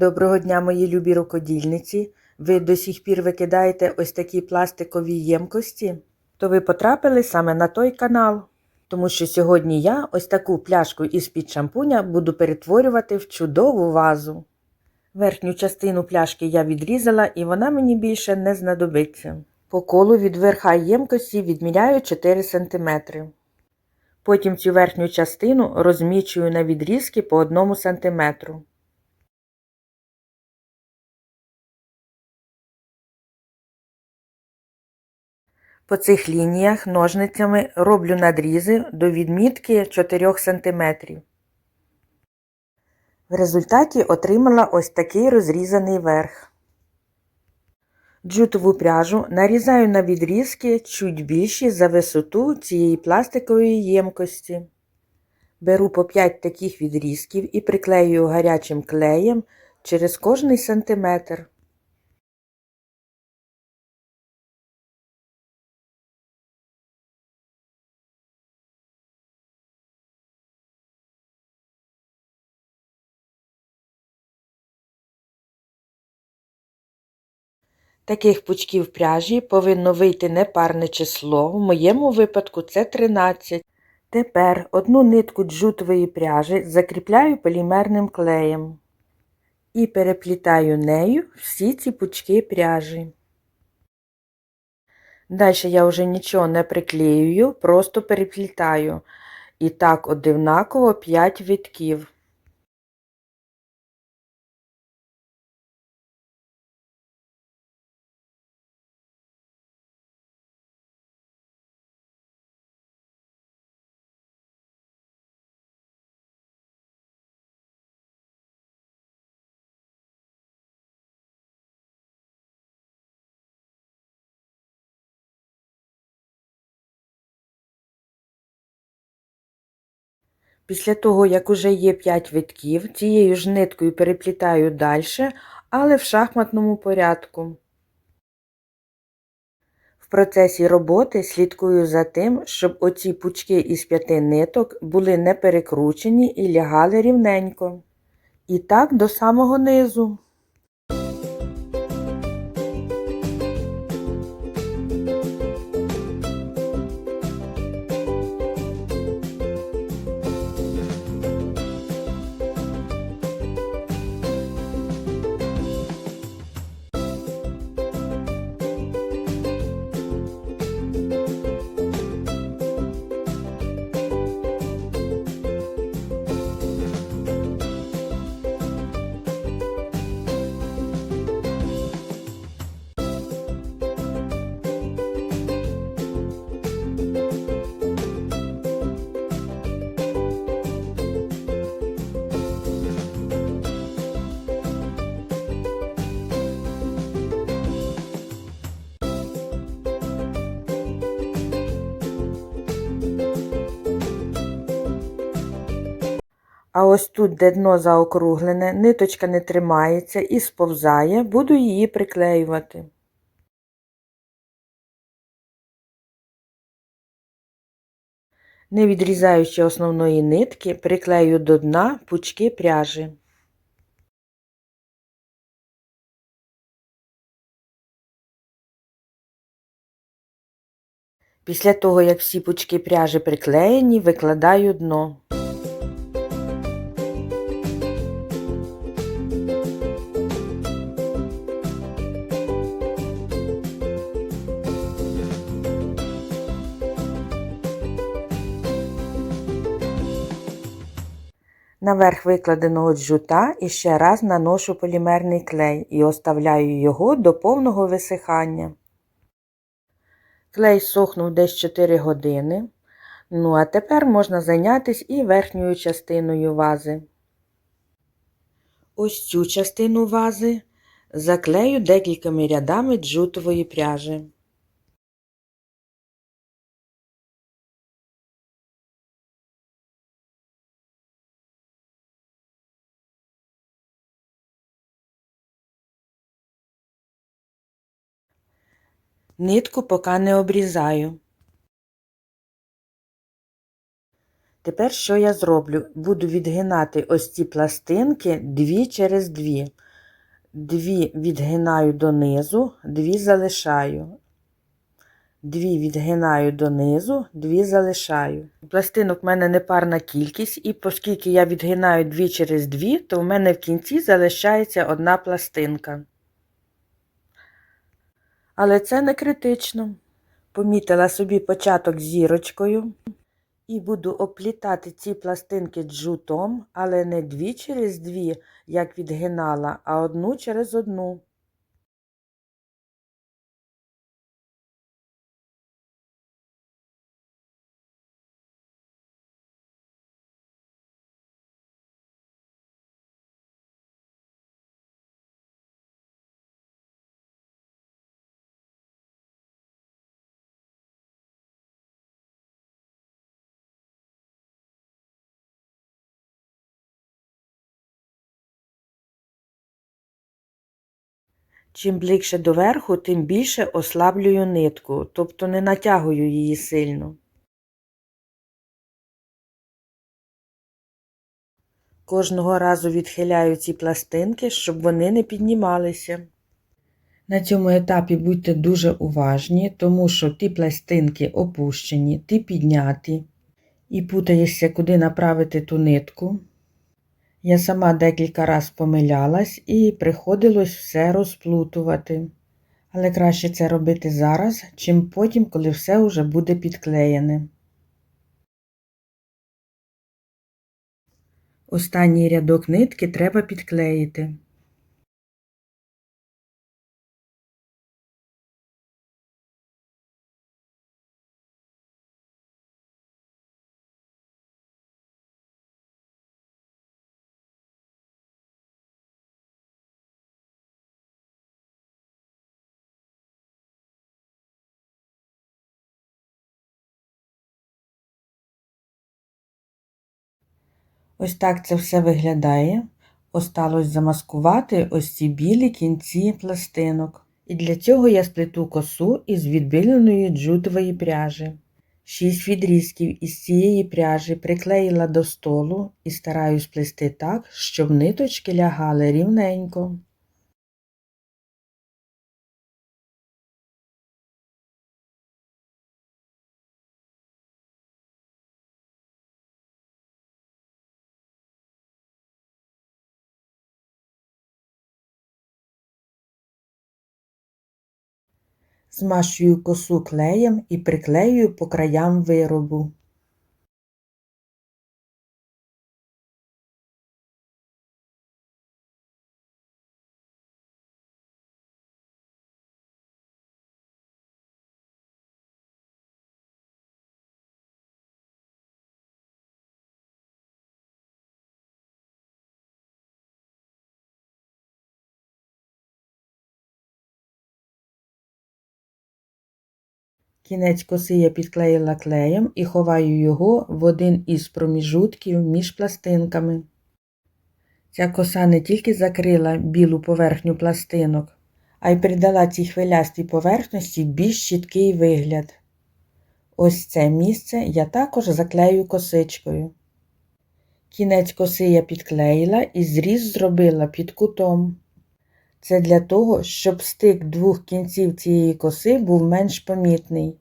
Доброго дня, мої любі рукодільниці. Ви до сих пір викидаєте ось такі пластикові ємкості? То ви потрапили саме на той канал. Тому що сьогодні я ось таку пляшку із-під шампуня буду перетворювати в чудову вазу. Верхню частину пляшки я відрізала і вона мені більше не знадобиться. По колу від верха ємкості відміряю 4 см. Потім цю верхню частину розмічую на відрізки по 1 см. По цих лініях ножницями роблю надрізи до відмітки 4 см. В результаті отримала ось такий розрізаний верх. Джутову пряжу нарізаю на відрізки чуть більші за висоту цієї пластикової ємкості. Беру по 5 таких відрізків і приклеюю гарячим клеєм через кожний сантиметр. Таких пучків пряжі повинно вийти непарне число, в моєму випадку це 13. Тепер одну нитку джутової пряжі закріпляю полімерним клеєм і переплітаю нею всі ці пучки пряжі. Далі я вже нічого не приклеюю, просто переплітаю. І так одинаково 5 витків. Після того, як уже є 5 витків, цією ж ниткою переплітаю далі, але в шахматному порядку. В процесі роботи слідкую за тим, щоб оці пучки із п'яти ниток були не перекручені і лягали рівненько. І так до самого низу. А ось тут, де дно заокруглене, ниточка не тримається і сповзає, буду її приклеювати. Не відрізаючи основної нитки, приклею до дна пучки пряжі. Після того, як всі пучки пряжі приклеєні, викладаю дно. Наверх викладеного джута і ще раз наношу полімерний клей і оставляю його до повного висихання. Клей сохнув десь 4 години. Ну, а тепер можна зайнятися і верхньою частиною вази. Ось цю частину вази заклею декількома рядами джутової пряжі. Нитку поки не обрізаю. Тепер що я зроблю? Буду відгинати ось ці пластинки дві через дві. дві відгинаю донизу, дві залишаю. Дві відгинаю донизу, дві залишаю. Пластинок в мене непарна кількість, і оскільки я відгинаю дві через дві, то в мене в кінці залишається одна пластинка. Але це не критично. Помітила собі початок зірочкою і буду оплітати ці пластинки джутом, але не дві через дві, як відгинала, а одну через одну. Чим ближче до верху, тим більше ослаблюю нитку, тобто не натягую її сильно. Кожного разу відхиляю ці пластинки, щоб вони не піднімалися. На цьому етапі будьте дуже уважні, тому що ті пластинки опущені, ті підняті, і путаєшся, куди направити ту нитку. Я сама декілька раз помилялась і приходилось все розплутувати. Але краще це робити зараз, чим потім, коли все вже буде підклеєне. Останній рядок нитки треба підклеїти. Ось так це все виглядає. Осталось замаскувати ось ці білі кінці пластинок. І для цього я сплету косу із відбіленої джутової пряжі. Шість відрізків із цієї пряжі приклеїла до столу і стараюсь плести так, щоб ниточки лягали рівненько. Змащую косу клеєм і приклеюю по краям виробу. Кінець коси я підклеїла клеєм і ховаю його в один із проміжутків між пластинками. Ця коса не тільки закрила білу поверхню пластинок, а й придала цій хвилястій поверхності більш чіткий вигляд. Ось це місце я також заклею косичкою. Кінець коси я підклеїла і зріз зробила під кутом. Це для того, щоб стик двох кінців цієї коси був менш помітний.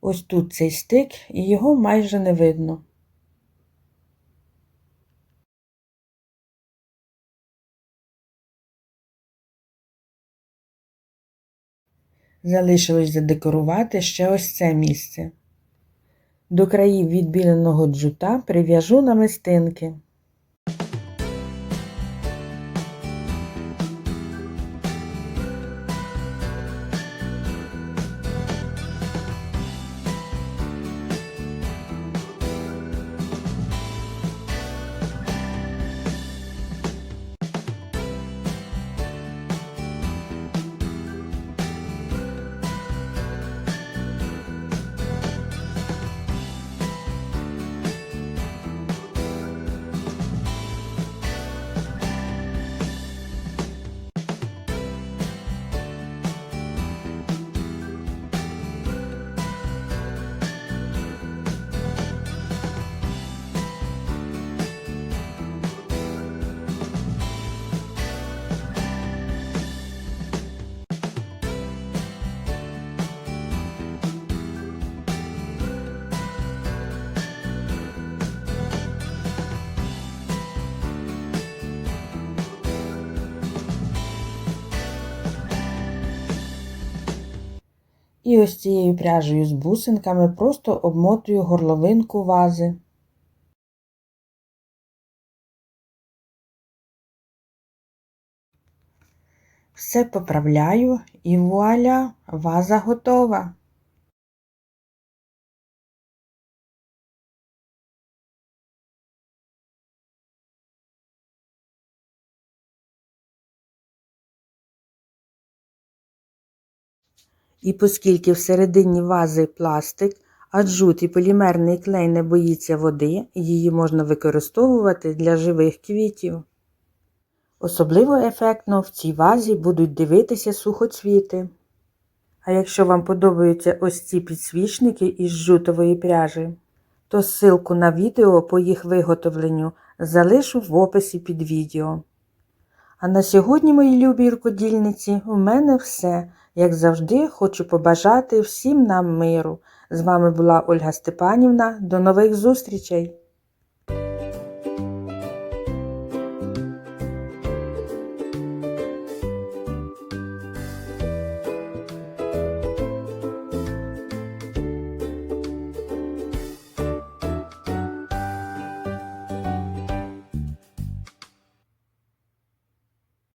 Ось тут цей стик, і його майже не видно. Залишилось задекорувати ще ось це місце. До країв відбіленого джута прив'яжу намистинки. І ось цією пряжею з бусинками просто обмотую горловинку вази. Все поправляю і вуаля, ваза готова. І оскільки всередині вази пластик, а джут і полімерний клей не боїться води, її можна використовувати для живих квітів. Особливо ефектно в цій вазі будуть дивитися сухоцвіти. А якщо вам подобаються ось ці підсвічники із жутової пряжі, то ссылку на відео по їх виготовленню залишу в описі під відео. А на сьогодні, мої любі рукодільниці, у мене все. Як завжди, хочу побажати всім нам миру. З вами була Ольга Степанівна. До нових зустрічей!